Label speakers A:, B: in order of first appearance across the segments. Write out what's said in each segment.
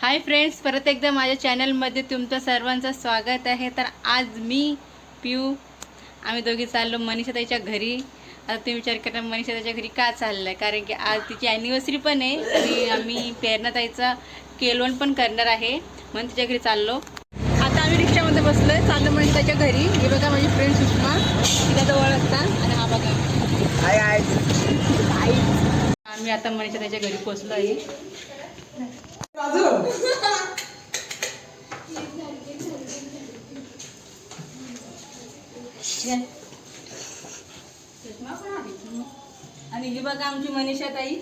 A: Hi friends परत एकदा माझ्या चॅनलमध्ये तुमचं सर्वांचं स्वागत आहे. तर आज मी पिऊ आम्ही दोघी चाललो मनीषाताईच्या घरी. आता तुम्ही विचार करा मनीषाताईच्या घरी का चाललं आहे कारण की आज तिची ॲनिव्हर्सरी पण आहे. आणि आम्ही प्रेरणाताईचं केलवण पण करणार आहे. म्हणून तिच्या घरी चाललो. आता आम्ही रिक्षामध्ये बसलो आहे चाललो मनीषाताईच्या घरी. हे बघा माझी फ्रेंड सुषमा. तिला जवळ असतात आणि हा बघा. आम्ही आता मनीषाताईच्या घरी पोचलो आहे आणि ही बघा आमची मनीषा ताई.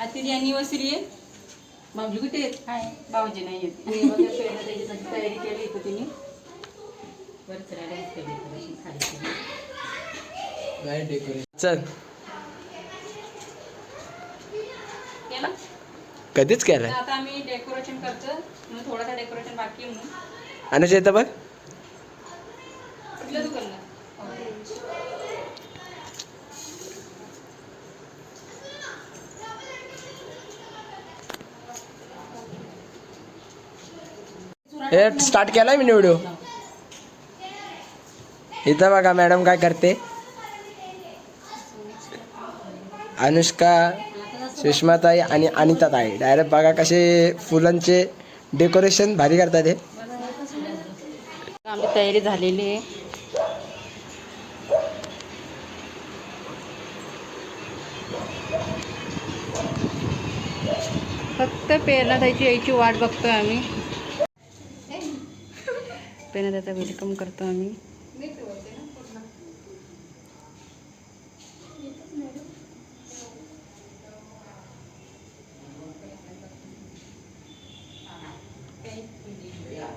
A: आज तिची अॅनिव्हर्सरी आहे. बाबली कुठे आहेत? बाबाजी नाही येत हे बघा त्याची तयारी केली इथं तिने. खाली. केलं.
B: चल. कधीच केलाय
A: आता आम्ही डेकोरेशन करतो म्हणून थोडासा डेकोरेशन बाकी आहे म्हणून.
B: आणि येतं बघ.
A: कुठलं दुकान
B: हे स्टार्ट केलाय मी व्हिडिओ इथं बघा मॅडम काय करते. अनुष्का सुषमाताई आणि अनिताताई. डायरेक्ट बघा कसे फुलांचे डेकोरेशन भारी करतात हे.
A: आमची तयारी झालेली आहे. फक्त प्रेरणाताईची यायची वाट बघतोय आम्ही. प्रेरणाताईचा वेलकम करतो आम्ही.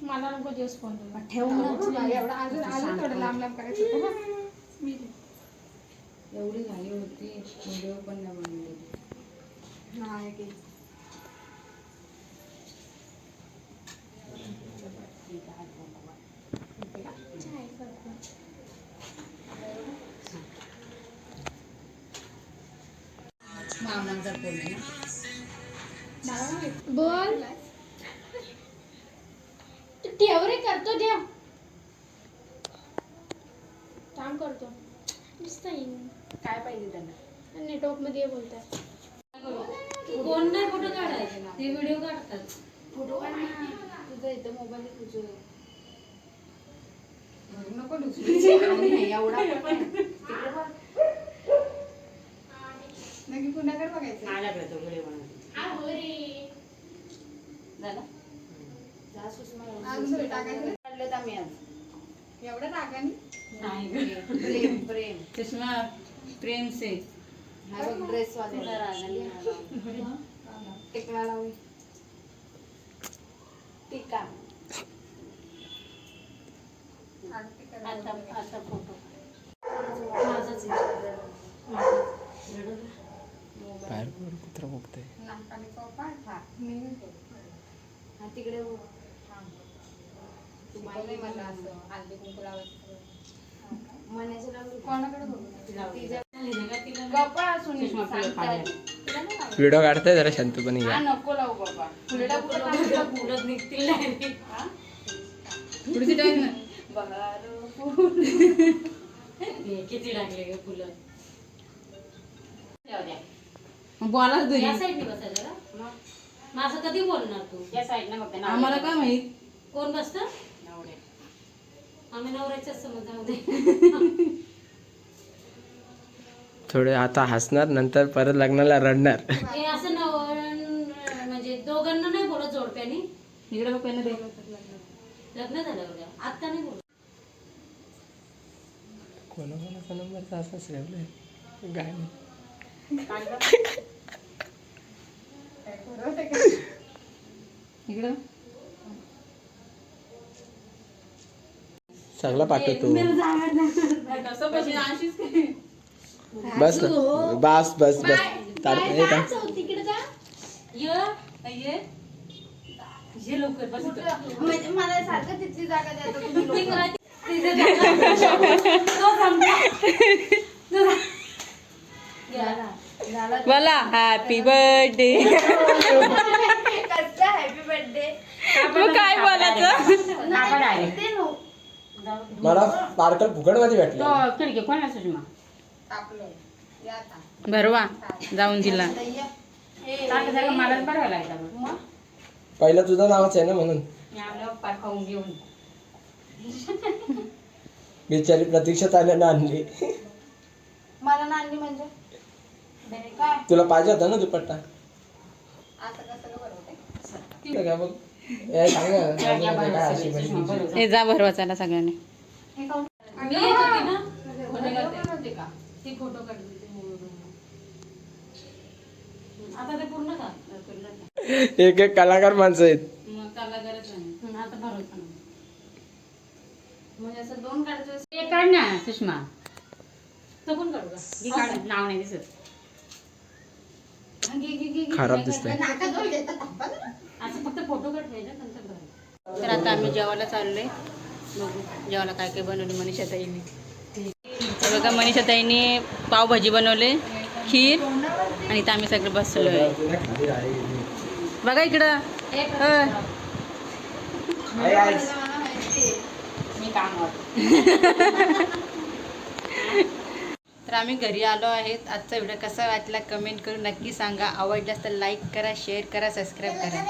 C: मला नको दिवस फोन ठेवून एवढा अजून अजून थोडं लांब लांब करायचं होतं हं. मी
A: एवढी घाई होती व्हिडिओ पण नाही बनवले
C: नाही की. चाय करतो.
A: मामांचा फोन आहे ना
C: मला नाही. बोल तू ठेव ठेव काम करतो. येईन
A: काय पाहिजे त्यांना?
C: नेटवर्कमध्ये बोलताय
D: कोण नाही फोटो काढायचे ते व्हिडिओ काढतात.
C: फोटो काढ तुझं इथं मोबाईल तुझं.
A: नको एवढा.
C: नक्की पुण्याकडे बघायचं?
A: माझ्याकडे तो व्हिडिओ बनवतो. झाला?
C: जा सुषमा. अजून थोडी टाकायचं?
A: काढलेत आम्ही आज.
C: एवढं रागाने?
A: नाही प्रेम प्रेम सुषमा प्रेम से
C: हा बघ ड्रेस वाले टिकला लावली टिका.
D: आता आता फोटो. माझाच
B: बाहेर कुत्रा बघतोय
A: हा तिकडे
C: मला असं. कुंकू लावायचं कोणाकडे बघू?
A: तिच्या
C: असून.
B: व्हिडिओ काढताय जरा शांतपणे
A: हा
B: घ्या
A: नको लावू बाबा. फुलडा
D: निघतील नाही?
A: पुढची
D: किती लागले ग फुलं?
A: बोलाच
D: या साईडने बसायचं माझं कधी बोलणार तू?
A: या साईडनं बघते
D: आम्हाला
A: काय माहीत?
D: कोण बसत? आम्ही समजामध्ये
B: थोडे आता हसणार नंतर परत लग्नाला रडणार.
D: हे असं नव म्हणजे दोघांना नाही बोलत जोडप्यानी.
A: इकडे बघ पेन दे
D: लग्न झाल्यावर का? आत्ता नाही बोलत.
B: कोणाकोणाचा नंबर गाणी
A: इकडं
B: चांगला पाठवतो.
A: पाहिजे आशिष काय?
B: बस बस बस हे
A: बस.
C: म्हणजे मला सारखं तिथली जागा द्या तुम्ही लोकं.
A: बोला हॅपी बर्थडे
C: कसं हॅपी बर्थडे
A: मग काय बोलायचं?
B: मला पार्कल फुकटमध्ये भेटलं
D: खिडकी कोण सुषमा.
B: भरवा
A: जाऊन दिला.
D: मलाच बरं
C: मग?
B: पहिलं तुझं नावच आहे ना म्हणून.
D: मी आपल्या पार खाऊन घेऊन.
B: बिचारी प्रतीक्षा ताल्यानं आणली
C: मला नांदी म्हणजे? काय?
B: तुला पाहिजे होता ना दुपट्टा?
C: असं कसं गं बनवते
B: ठीक आहे मग
A: हे जा भरवा चला सगळ्यांनी.
C: हे खाऊन
D: मी येत होती ना
C: बनवते का?
D: ती फोटो काढली आता ते पूर्ण का? पूर्ण का?
B: एक एक कलाकार माणसं आहेत.
D: हं.
C: म्हणजे
D: काढ ना सुषमा. नाव नाही दिसत.
B: खराब
C: देतात.
D: असं फक्त फोटो काढायचा नंतर भर
A: तर आता आम्ही जेवायला चाललोय. बघू जेवायला काय काय बनवले मनीषा ताईने तर बघा मनीषा ताईने पावभाजी बनवले खीर आणि इथं आम्ही सगळे बसलोय. बघा इकडं. हं.
C: आहे.
D: मी कामावर
A: तर आम्ही घरी आलो आहेत. आजचा व्हिडिओ कसा वाटला कमेंट करून नक्की सांगा. आवडल्यास तर लाईक करा शेअर करा सबस्क्राईब करा.